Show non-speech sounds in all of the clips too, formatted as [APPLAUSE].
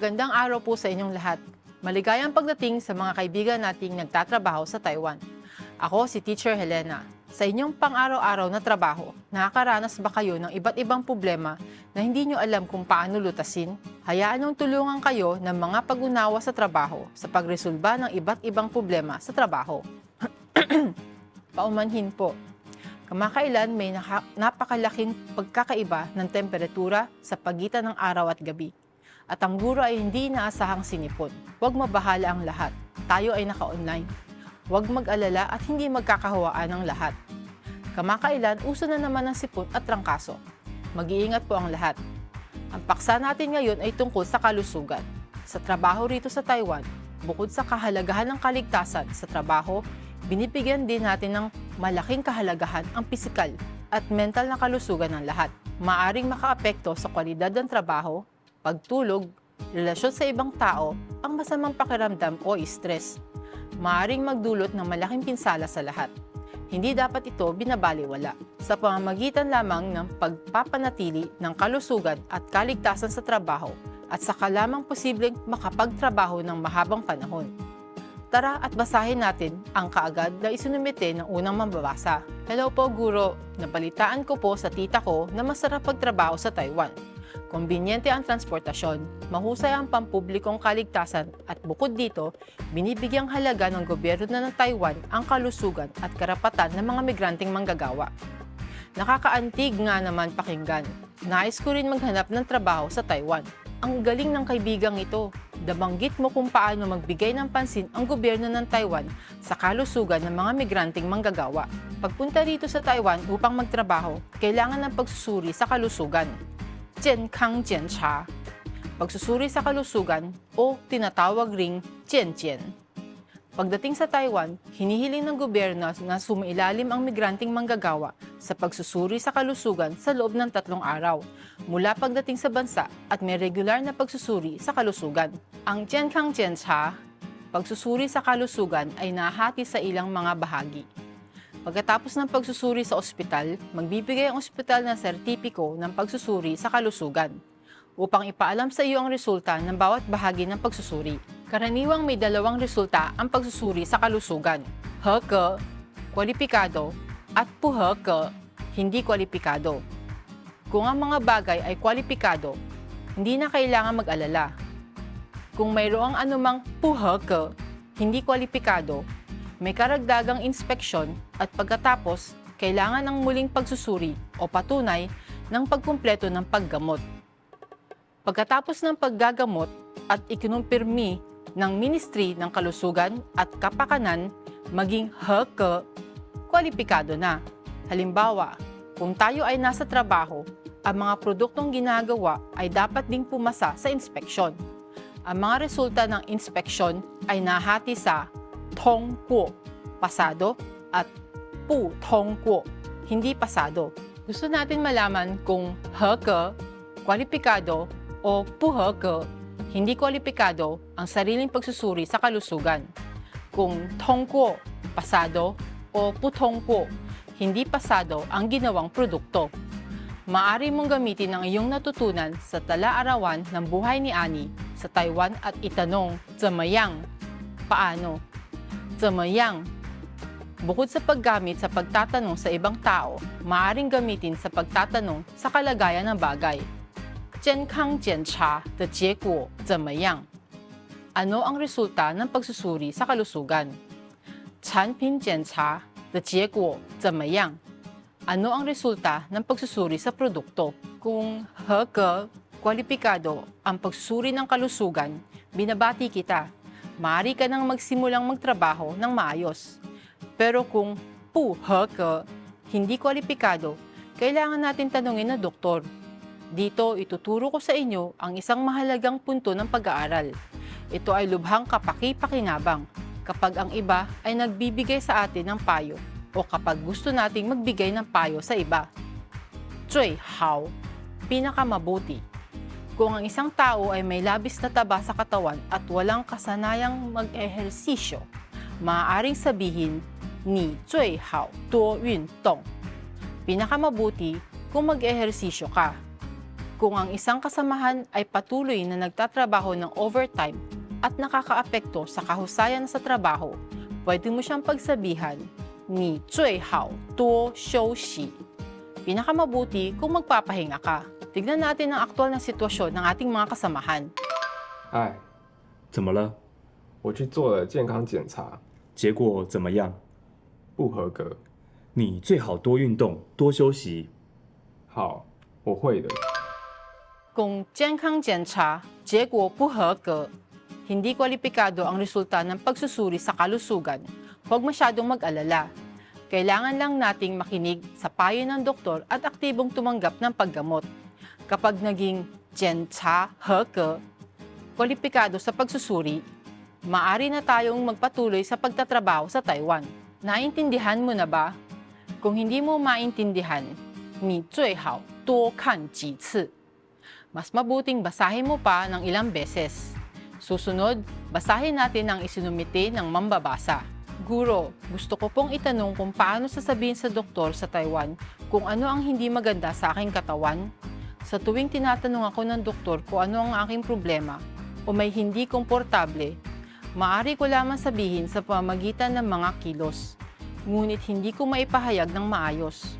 Magandang araw po sa inyong lahat. Maligayang pagdating sa mga kaibigan nating nagtatrabaho sa Taiwan. Ako si Teacher Helena. Sa inyong pang-araw-araw na trabaho, nakakaranas ba kayo ng iba't ibang problema na hindi nyo alam kung paano lutasin? Hayaan nung tulungan kayo ng mga pag-unawa sa trabaho sa pagresolba ng iba't ibang problema sa trabaho. [CLEARS THROAT] Paumanhin po. Kamakailan may naka- napakalaking pagkakaiba ng temperatura sa pagitan ng araw at gabi. At ang guro ay hindi inaasahang sinipon. Huwag mabahala ang lahat. Tayo ay naka-online. Huwag mag-alala at hindi magkakahawaan ang lahat. Kamakailan, uso na naman ang sipon at trangkaso. Mag-iingat po ang lahat. Ang paksa natin ngayon ay tungkol sa kalusugan. Sa trabaho rito sa Taiwan, bukod sa kahalagahan ng kaligtasan sa trabaho, binibigyan din natin ng malaking kahalagahan ang pisikal at mental na kalusugan ng lahat. Maaring makaapekto sa kwalidad ng trabaho, pagtulog, relasyon sa ibang tao, ang masamang pakiramdam o stress. Maaring magdulot ng malaking pinsala sa lahat. Hindi dapat ito binabaliwala sa pamamagitan lamang ng pagpapanatili ng kalusugan at kaligtasan sa trabaho at saka lamang posibleng makapagtrabaho ng mahabang panahon. Tara at basahin natin ang kaagad na isinumite ng unang mambabasa. Hello po, Guro. Napalitaan ko po sa tita ko na masarap pagtrabaho sa Taiwan. Kombinyente ang transportasyon, mahusay ang pampublikong kaligtasan at bukod dito, binibigyang halaga ng gobyerno ng Taiwan ang kalusugan at karapatan ng mga migranteng manggagawa. Nakakaantig nga naman pakinggan. Nais ko rin maghanap ng trabaho sa Taiwan. Ang galing ng kaibigang ito. Dabanggit mo kung paano magbigay ng pansin ang gobyerno ng Taiwan sa kalusugan ng mga migranteng manggagawa. Pagpunta rito sa Taiwan upang magtrabaho, kailangan ng pagsusuri sa kalusugan. 健康检查 Pagsusuri sa kalusugan o tinatawag ring 健检 Pagdating sa Taiwan, hinihiling ng gobyerno na sumailalim ang migranteng manggagawa sa pagsusuri sa kalusugan sa loob ng tatlong araw mula pagdating sa bansa at may regular na pagsusuri sa kalusugan. Ang Jiankang Jiancha, pagsusuri sa kalusugan ay nahati sa ilang mga bahagi. Pagkatapos ng pagsusuri sa ospital, magbibigay ang ospital ng sertipiko ng pagsusuri sa kalusugan upang ipaalam sa iyo ang resulta ng bawat bahagi ng pagsusuri. Karaniwang may dalawang resulta ang pagsusuri sa kalusugan. Heke, kwalipikado, at puheke, hindi kwalipikado. Kung ang mga bagay ay kwalipikado, hindi na kailangan mag-alala. Kung mayroong anumang puheke, hindi kwalipikado, may karagdagang inspeksyon at pagkatapos, kailangan ng muling pagsusuri o patunay ng pagkumpleto ng paggamot. Pagkatapos ng paggagamot at ikinumpirmi ng Ministry ng Kalusugan at Kapakanan maging HECE, kwalipikado na. Halimbawa, kung tayo ay nasa trabaho, ang mga produktong ginagawa ay dapat ding pumasa sa inspeksyon. Ang mga resulta ng inspeksyon ay nahati sa tongguo, pasado, at pu tongguo, hindi pasado. Gusto natin malaman kung heke, kwalipikado, o puheke, hindi kwalipikado ang sariling pagsusuri sa kalusugan. Kung tongguo, pasado, o putongguo, hindi pasado ang ginawang produkto. Maari mong gamitin ang iyong natutunan sa tala-arawan ng buhay ni Ani sa Taiwan at itanong, Zamayang? Paano? Zamayang? Bukod sa paggamit sa pagtatanong sa ibang tao, maaaring gamitin sa pagtatanong sa kalagayan ng bagay. 健康检查的结果怎么样? Ano ang resulta ng pagsusuri sa kalusugan? 产品检查的结果怎么样? Ano ang resulta ng pagsusuri sa produkto? Kung heke, kwalipikado ang pagsusuri ng kalusugan, binabati kita. Maaari ka nang magsimulang magtrabaho ng maayos. Pero kung pu heke, hindi kwalipikado, kailangan natin tanungin ng doktor. Dito, ituturo ko sa inyo ang isang mahalagang punto ng pag-aaral. Ito ay lubhang kapaki-pakinabang kapag ang iba ay nagbibigay sa atin ng payo o kapag gusto nating magbigay ng payo sa iba. 最好, pinakamabuti. Kung ang isang tao ay may labis na taba sa katawan at walang kasanayang mag-ehersisyo, maaaring sabihin ni 最好多运动. Pinakamabuti kung mag-ehersisyo ka. Kung ang isang kasamahan ay patuloy na nagtatrabaho ng overtime at nakakaapekto sa kahusayan sa trabaho, pwede mo siyang pagsabihan ni 最好多休息. Pinakamabuti kung magpapahinga ka. Tignan natin ang aktual na sitwasyon ng ating mga kasamahan. 哎，怎么了？我去做了健康检查，结果怎么样？ 不合格。你最好多运动，多休息。好，我会的。 Kung 健康检查, 结果不合格, hindi kwalipikado ang resulta ng pagsusuri sa kalusugan, huwag masyadong mag-alala. Kailangan lang nating makinig sa payo ng doktor at aktibong tumanggap ng paggamot. Kapag naging 检查合格, kwalipikado sa pagsusuri, maari na tayong magpatuloy sa pagtatrabaho sa Taiwan. Naintindihan mo na ba? Kung hindi mo maintindihan, 你最好多看几次。mas mabuting basahin mo pa ng ilang beses. Susunod, basahin natin ang isinumite ng mambabasa. Guro, gusto ko pong itanong kung paano sasabihin sa doktor sa Taiwan kung ano ang hindi maganda sa aking katawan. Sa tuwing tinatanong ako ng doktor kung ano ang aking problema o may hindi komportable, maari ko lamang sabihin sa pamamagitan ng mga kilos. Ngunit hindi ko maipahayag ng maayos.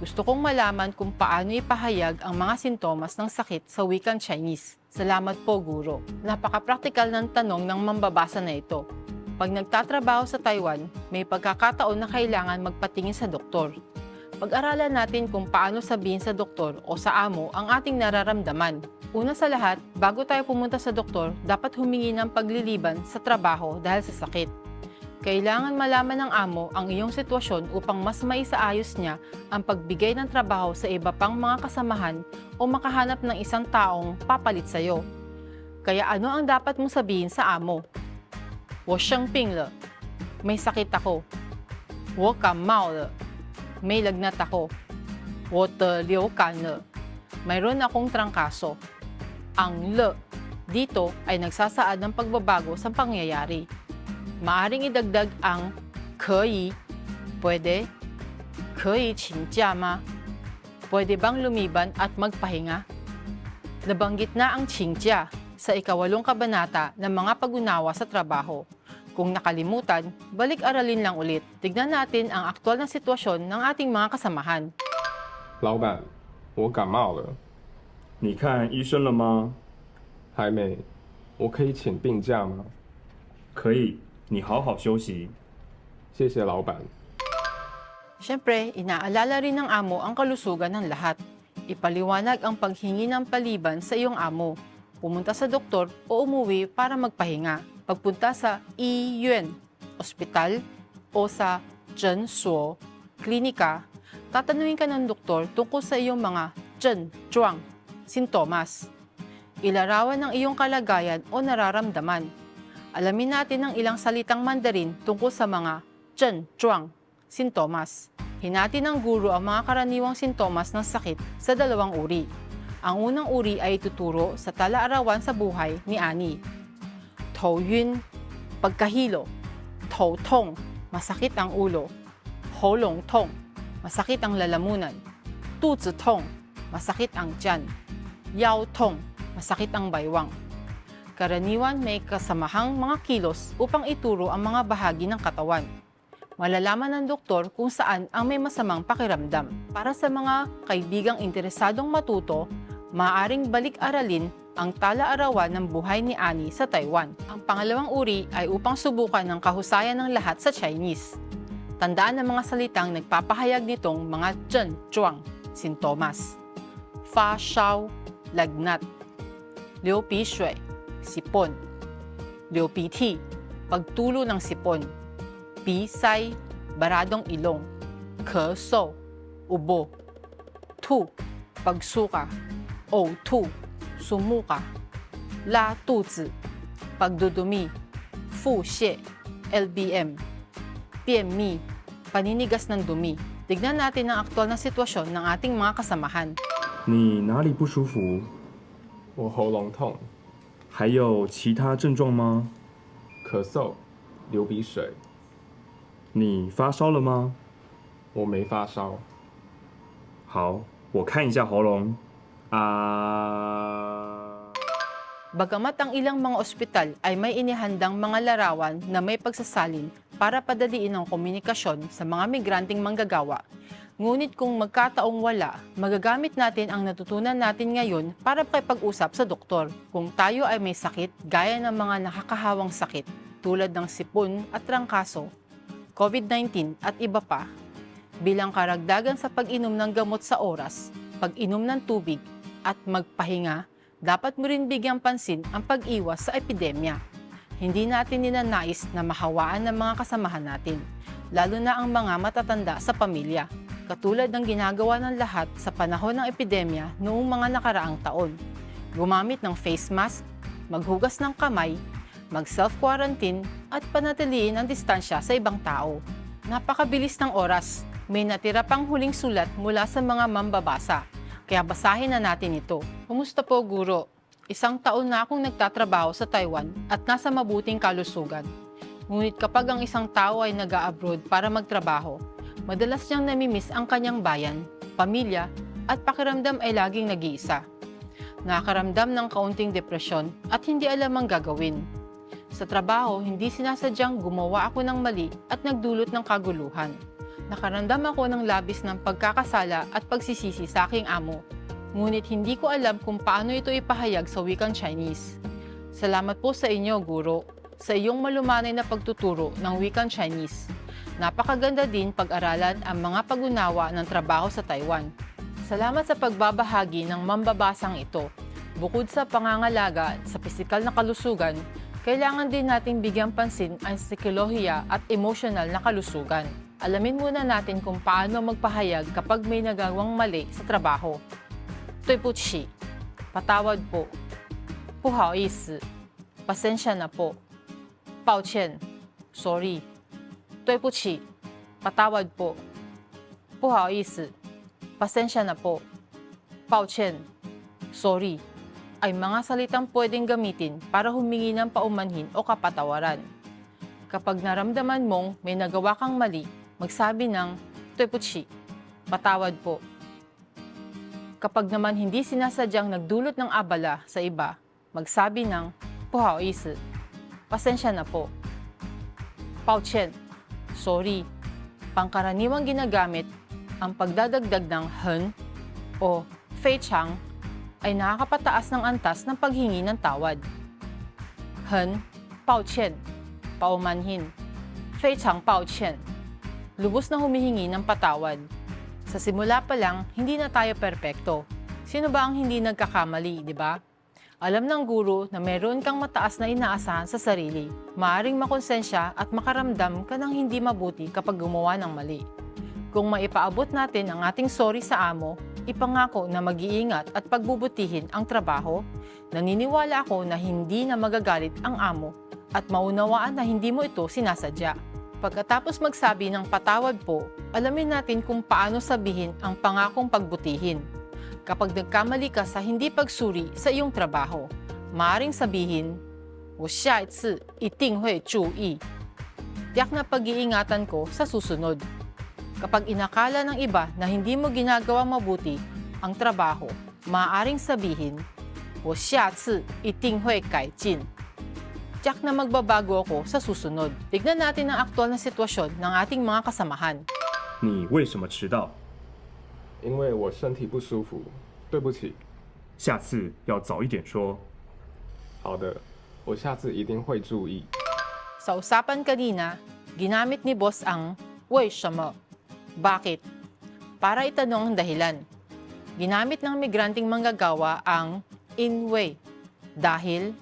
Gusto kong malaman kung paano ipahayag ang mga sintomas ng sakit sa wikang Chinese. Salamat po, Guro. Napaka-practical ng tanong ng mambabasa na ito. Pag nagtatrabaho sa Taiwan, may pagkakataon na kailangan magpatingin sa doktor. Pag-aralan natin kung paano sabihin sa doktor o sa amo ang ating nararamdaman. Una sa lahat, bago tayo pumunta sa doktor, dapat humingi ng pagliliban sa trabaho dahil sa sakit. Kailangan malaman ng amo ang iyong sitwasyon upang mas maisaayos niya ang pagbigay ng trabaho sa iba pang mga kasamahan o makahanap ng isang taong papalit sa iyo. Kaya ano ang dapat mong sabihin sa amo? 我生病了. May sakit ako. 我感冒了. May lagnat ako. 我得流感了. Mayroon akong trangkaso. Ang le dito ay nagsasaad ng pagbabago sa pangyayari maaring idagdag ang 可以, pwede, 可以请假吗? Pwede bang lumiban at magpahinga? Nabanggit na ang 请假 sa ikawalong kabanata ng mga pag-unawa sa trabaho. Kung nakalimutan, balik-aralin lang ulit. Tignan natin ang aktwal na sitwasyon ng ating mga kasamahan. 老板，我感冒了， 你看医生了吗？还没，我可以请病假吗？可以，你好好休息。谢谢老板。 Siyempre, inaalala rin ng amo ang kalusugan ng lahat. Ipaliwanag ang paghingi ng paliban sa iyong amo. Pumunta sa doktor o umuwi para magpahinga. Pagpunta sa iyuan, ospital, o sa 诊所, klinika, tatanungin ka ng doktor tungkol sa iyong mga 症状, sintomas. Ilarawan ng iyong kalagayan o nararamdaman. Alamin natin ang ilang salitang Mandarin tungkol sa mga 症状, sintomas. Hinati ng guro ang mga karaniwang sintomas ng sakit sa dalawang uri. Ang unang uri ay ituturo sa tala-arawan sa buhay ni Ani. Touyun, pagkahilo. Toutong, masakit ang ulo. Holong tong, masakit ang lalamunan. Tuzitong, masakit ang tiyan. Yao tong, masakit ang baywang. Karaniwan may kasamahang mga kilos upang ituro ang mga bahagi ng katawan malalaman ng doktor kung saan ang may masamang pakiramdam. Para sa mga kaibigang interesadong matuto, maaaring balik-aralin ang tala-arawan ng buhay ni Annie sa Taiwan. Ang pangalawang uri ay upang subukan ng kahusayan ng lahat sa Chinese. Tandaan ang mga salitang nagpapahayag nitong mga zhen, zhuang, sintomas. Fa shao, lagnat. Liu pi shui, sipon. Liu pi ti, pagtulo ng sipon pisay, baradong ilong, 咳嗽, ubo, tu, pagsuka, o tu, sumuka, la tuzi, pagdudumi, fu xie, LBM, PMMI, paninigas ng dumi. Tignan natin ang aktual na sitwasyon ng ating mga kasamahan. 你哪里不舒服？我喉咙痛、还有其他症状吗？咳嗽、流鼻水，你发烧了吗？我没发烧。好，我看一下喉咙。啊，Bagamat ang ilang mga ospital ay may inihandang mga larawan na may pagsasalin para padaliin ang komunikasyon sa mga migranteng manggagawa, ngunit kung magkataong wala, magagamit natin ang natutunan natin ngayon para makipag-usap sa doktor kung tayo ay may sakit gaya ng mga nakakahawang sakit tulad ng sipon at trangkaso, COVID-19 at iba pa. Bilang karagdagan sa pag-inom ng gamot sa oras, pag-inom ng tubig at magpahinga, dapat mo rin bigyang pansin ang pag-iwas sa epidemya. Hindi natin ninanais na mahawaan ng mga kasamahan natin, lalo na ang mga matatanda sa pamilya, katulad ng ginagawa ng lahat sa panahon ng epidemya noong mga nakaraang taon. Gumamit ng face mask, maghugas ng kamay, mag-self-quarantine at panatiliin ang distansya sa ibang tao. Napakabilis ng oras. May natira pang huling sulat mula sa mga mambabasa. Kaya basahin na natin ito. Kumusta po, Guro? Isang taon na akong nagtatrabaho sa Taiwan at nasa mabuting kalusugan. Ngunit kapag ang isang tao ay nag-abroad para magtrabaho, madalas niyang namimiss ang kanyang bayan, pamilya, at pakiramdam ay laging nag-iisa. Nakakaramdam ng kaunting depresyon at hindi alam ang gagawin. Sa trabaho, hindi sinasadyang gumawa ako ng mali at nagdulot ng kaguluhan. Nakaramdam ako ng labis ng pagkakasala at pagsisisi sa aking amo. Ngunit hindi ko alam kung paano ito ipahayag sa wikang Chinese. Salamat po sa inyo, Guro, sa iyong malumanay na pagtuturo ng wikang Chinese. Napakaganda din pag-aralan ang mga pagunawa ng trabaho sa Taiwan. Salamat sa pagbabahagi ng mambabasang ito. Bukod sa pangangalaga sa pisikal na kalusugan, kailangan din natin bigyan pansin ang psikolohiya at emotional na kalusugan. Alamin muna natin kung paano magpahayag kapag may nagawang mali sa trabaho. Toy po chi. Patawad po. Puhao isi. Pasensya na po. Pao Sorry. 对不起, patawad po. 不好意思, pasensya na po. 抱歉, sorry ay mga salitang pwedeng gamitin para humingi ng paumanhin o kapatawaran. Kapag naramdaman mong may nagawa kang mali, magsabi ng 对不起, patawad po. Kapag naman hindi sinasadyang nagdulot ng abala sa iba, magsabi ng 不好意思, pasensya na po. 抱歉, sorry. Pangkaraniwang ginagamit ang pagdadagdag ng hen o feichang ay nakakapataas ng antas ng paghingi ng tawad. Hen, pauchen, paumanhin. Feichang pauchen, lubos na humihingi ng patawad. Sa simula pa lang, hindi na tayo perpekto. Sino ba ang hindi nagkakamali, di ba? Alam ng guro na meron kang mataas na inaasahan sa sarili. Maaring makonsensya at makaramdam ka ng hindi mabuti kapag gumawa ng mali. Kung maipaabot natin ang ating sorry sa amo, ipangako na mag-iingat at pagbubutihin ang trabaho, naniniwala ako na hindi na magagalit ang amo at maunawaan na hindi mo ito sinasadya. Pagkatapos magsabi ng patawad po, alamin natin kung paano sabihin ang pangakong pagbutihin Kapag nagkamali ka sa hindi pagsuri sa iyong trabaho, maaring sabihin, 我下一次一定会注意. Tiyak na pag-iingatan ko sa susunod. Kapag inakala ng iba na hindi mo ginagawang mabuti ang trabaho, maaaring sabihin, 我下次一定会改进. Tiyak na magbabago ako sa susunod. Tignan natin ang aktual na sitwasyon ng ating mga kasamahan. 你为什么迟到？ 因为我身体不舒服，对不起。下次要早一点说。好的，我下次一定会注意。 Sa usapan kanina, ginamit ni boss ang 为什么, bakit, para itanong ang dahilan. Ginamit ng migranting manggagawa ang in way, dahil,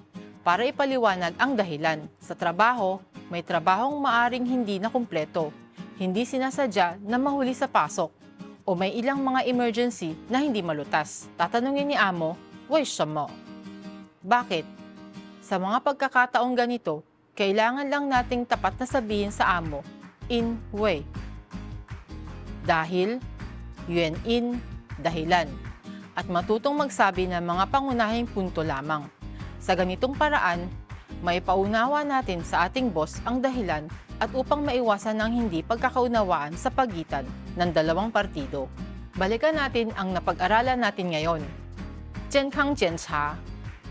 para ipaliwanag ang dahilan. Sa trabaho, may trabahong maaring hindi na kumpleto, hindi sinasadya na mahuli sa pasok, o may ilang mga emergency na hindi malutas. Tatanungin ni amo, why mo? Bakit? Sa mga pagkakataong ganito, kailangan lang nating tapat na sabihin sa amo, in way. Dahil, yun in, dahilan. At matutong magsabi ng mga pangunahing punto lamang. Sa ganitong paraan, may paunawa natin sa ating boss ang dahilan at upang maiwasan ang hindi pagkakaunawaan sa pagitan ng dalawang partido. Balikan natin ang napag-aralan natin ngayon. Chenkang Chencha,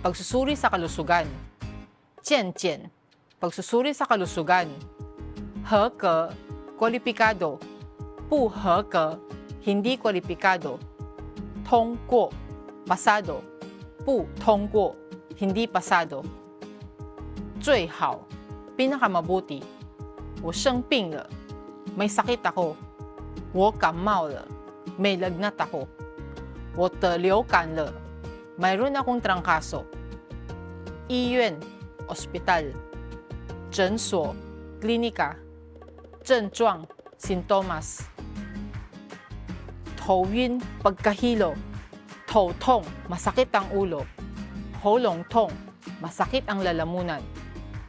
pagsusuri sa kalusugan. Chen Chen, pagsusuri sa kalusugan. He Ke, kwalipikado. Pu He Ke, hindi kwalipikado. Tong Kuo, pasado. Pu Tong Kuo, hindi pasado. 最好，pinakamabuti. 我生病了, may sakit ako. 我感冒了, may lagnat ako. 我得流感了, mayroon akong trangkaso. 医院, ospital. 诊所, klinika. 症状, sintomas. 头晕, pagkahilo. 头痛, masakit ang ulo. 喉咙痛, masakit ang lalamunan.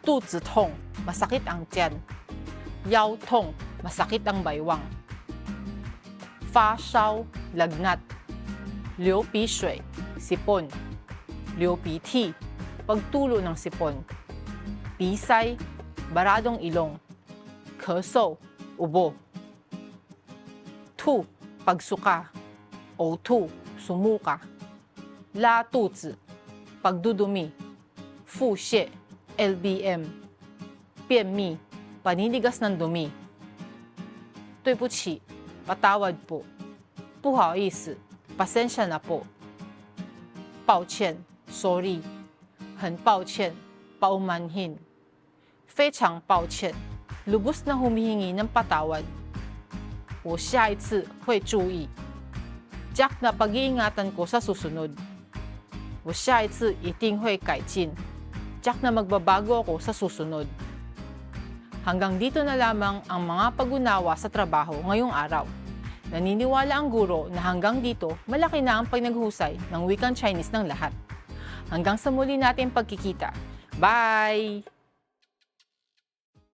肚子痛, masakit ang tiyan. yaw tong, masakit ang baywang. Fa shao, lagnat. Liu pi shui, sipon. Liu pi ti, pagtulo ng sipon. Pisay, baradong ilong. Keso, ubo. Tu, pagsuka. O2, sumuka. La tuzi, pagdudumi. Fu xie, LBM. 便秘。paninigas ng dumi. Tuipuchi, patawad po. Puhaoisi, pasensya na po. Paochen, sorry. Hen paochen, paumanhin. Feichang paochen, lubos na humihingi ng patawad. O siya itse, hui chuyi. Jack na pag-iingatan ko sa susunod. O siya itse, iting hui kaitin. Jack na magbabago ako sa susunod. Hanggang dito na lamang ang mga pag-unawa sa trabaho ngayong araw. Naniniwala ang guro na hanggang dito malaki na ang pagnaghusay ng wikang Chinese ng lahat. Hanggang sa muli natin pagkikita. Bye!